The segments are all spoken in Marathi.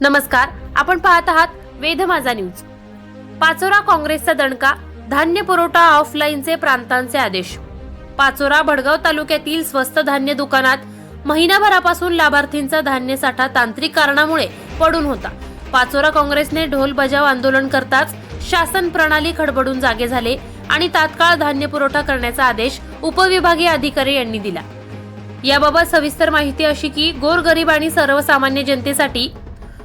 नमस्कार आपण पाहत आहात वेध माझा न्यूज. पाचोरा काँग्रेसचा दणका धान्य पुरवठा ऑफलाईनचे प्रांतांचे आदेश. पाचोरा भडगाव तालुक्यातील स्वस्त धान्य दुकानात महिनाभरापासून लाभार्थींचा धान्य साठा तांत्रिक कारणामुळे पडून होता. पाचोरा काँग्रेसने ढोल बजाव आंदोलन करताच शासन प्रणाली खडबडून जागे झाले आणि तात्काळ धान्य पुरवठा करण्याचा आदेश उपविभागीय अधिकारी यांनी दिला. याबाबत सविस्तर माहिती अशी की गोरगरीब आणि सर्वसामान्य जनतेसाठी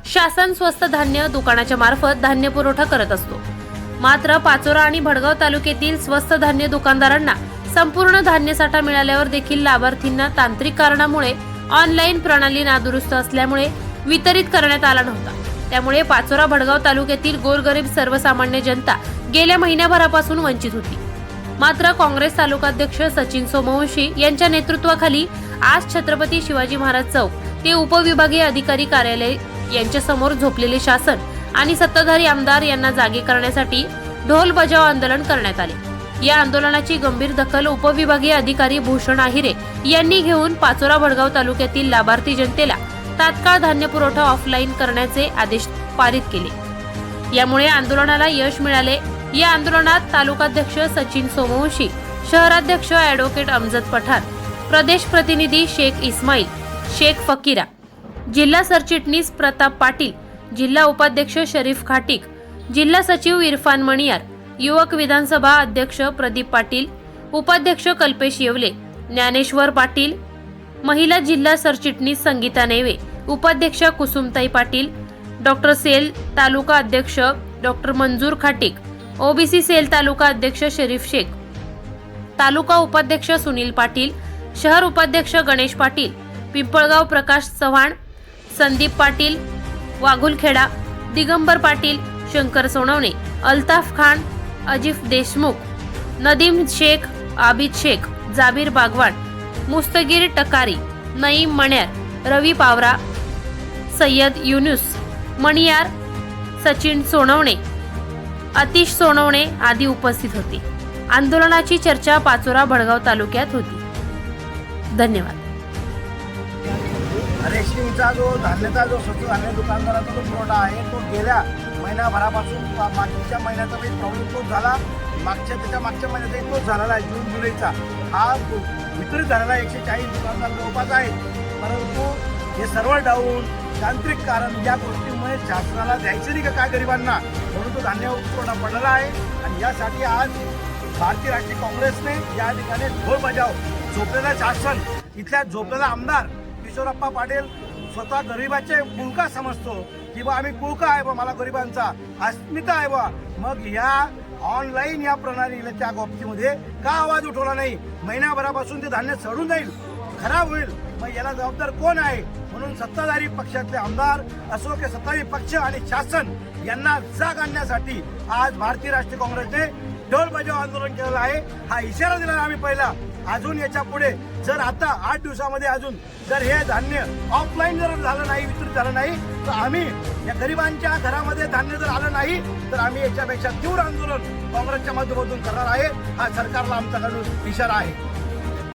शासन स्वस्त धान्य दुकानाच्या मार्फत धान्य पुरवठा करत असतो. मात्र पाचोरा आणि भडगाव तालुक्यातील स्वस्त धान्य दुकानदारांना संपूर्ण धान्य साठा मिळाल्यावर देखील लाभार्थींना तांत्रिक कारणामुळे ऑनलाईन प्रणाली नादुरुस्त असल्यामुळे वितरित करण्यात आला नव्हता. त्यामुळे पाचोरा भडगाव तालुक्यातील गोरगरीब सर्वसामान्य जनता गेल्या महिन्याभरापासून वंचित होती. मात्र काँग्रेस तालुकाध्यक्ष सचिन सोमवंशी यांच्या नेतृत्वाखाली आज छत्रपती शिवाजी महाराज चौक ते उपविभागीय अधिकारी कार्यालय यांच्या समोर झोपलेले शासन आणि सत्ताधारी आमदार यांना जागे करण्यासाठी ढोल बजाव आंदोलन करण्यात आले. या आंदोलनाची गंभीर दखल उपविभागीय अधिकारी भूषण आहिरे यांनी घेऊन पाचोरा भडगाव तालुक्यातील लाभार्थी जनतेला तात्काळ धान्य पुरवठा ऑफलाईन करण्याचे आदेश पारित केले. यामुळे आंदोलनाला यश मिळाले. या आंदोलनात तालुकाध्यक्ष सचिन सोमवंशी शहराध्यक्ष ॲडव्होकेट अमजद पठाण प्रदेश प्रतिनिधी शेख इस्माईल शेख फकीरा जिल्हा सरचिटणीस प्रताप पाटील जिल्हा उपाध्यक्ष शरीफ खाटीक जिल्हा सचिव इरफान मणियार युवक विधानसभा अध्यक्ष प्रदीप पाटील उपाध्यक्ष कल्पेश येवले ज्ञानेश्वर पाटील महिला जिल्हा सरचिटणीस संगीता नेवे उपाध्यक्ष कुसुमताई पाटील डॉक्टर सेल तालुका अध्यक्ष डॉक्टर मंजूर खाटीक ओबीसी सेल तालुका अध्यक्ष शरीफ शेख तालुका उपाध्यक्ष सुनील पाटील शहर उपाध्यक्ष गणेश पाटील पिंपळगाव प्रकाश चव्हाण संदीप पाटील वाघुलखेडा दिगंबर पाटील शंकर सोनवणे अल्ताफ खान अजिफ देशमुख नदीम शेख आबिद शेख जाबीर बागवान मुस्तगीर टकारी नईम मण्यार रवी पावरा सय्यद युनुस मणियार सचिन सोनवणे अतिश सोनवणे आदी उपस्थित होते. आंदोलनाची चर्चा पाचोरा भडगाव तालुक्यात होती. धन्यवाद. रेशमीचा जो धान्याचा जो स्वस्त धान्य दुकानदाराचा जो पुरवठा आहे तो गेल्या महिनाभरापासून मागच्या महिन्याचा काही प्रॉब्लेम तोच झाला. मागच्या त्याच्या मागच्या महिन्याचाही तोच झालेला आहे जून जुलैचा. हा वितरित झालेला एकशे चाळीस दुकानदार जवळपास आहेत. परंतु हे सर्व डाऊन तांत्रिक कारण या गोष्टीमुळे शासनाला द्यायचं नाही का काय गरिबांना? म्हणून तो धान्य पुरवठा पडलेला आहे. आणि यासाठी आज भारतीय राष्ट्रीय काँग्रेसने या ठिकाणी ढोल बजाव झोपलेला शासन इथल्या झोपलेला आमदार किशोरप्पा पाटील स्वतः गरिबाचे कुळका समजतो की बा आम्ही कुळका आहे बा मला गरिबांचा अस्मिता आहे बा. मग या ऑनलाईन या प्रणालीला त्या बाबतीमध्ये का आवाज उठवला नाही? महिनाभरापासून ते धान्य सडून जाईल खराब होईल. मग याला जबाबदार कोण आहे? म्हणून सत्ताधारी पक्षातले आमदार असो की सत्ताधारी पक्ष आणि शासन यांना जाग आणण्यासाठी आज भारतीय राष्ट्रीय काँग्रेसने ढोल बजाव आंदोलन केलेलं आहे. हा इशारा दिला आम्ही पहिला. अजून याच्यापुढे जर आता आठ दिवसामध्ये अजून जर हे धान्य ऑफलाईन जर झालं नाही वितरित झालं नाही तर आम्ही या गरिबांच्या घरामध्ये धान्य जर आलं नाही तर आम्ही याच्यापेक्षा तीव्र आंदोलन काँग्रेसच्या माध्यमातून करणार आहे. हा सरकारला आमच्याकडून इशारा आहे.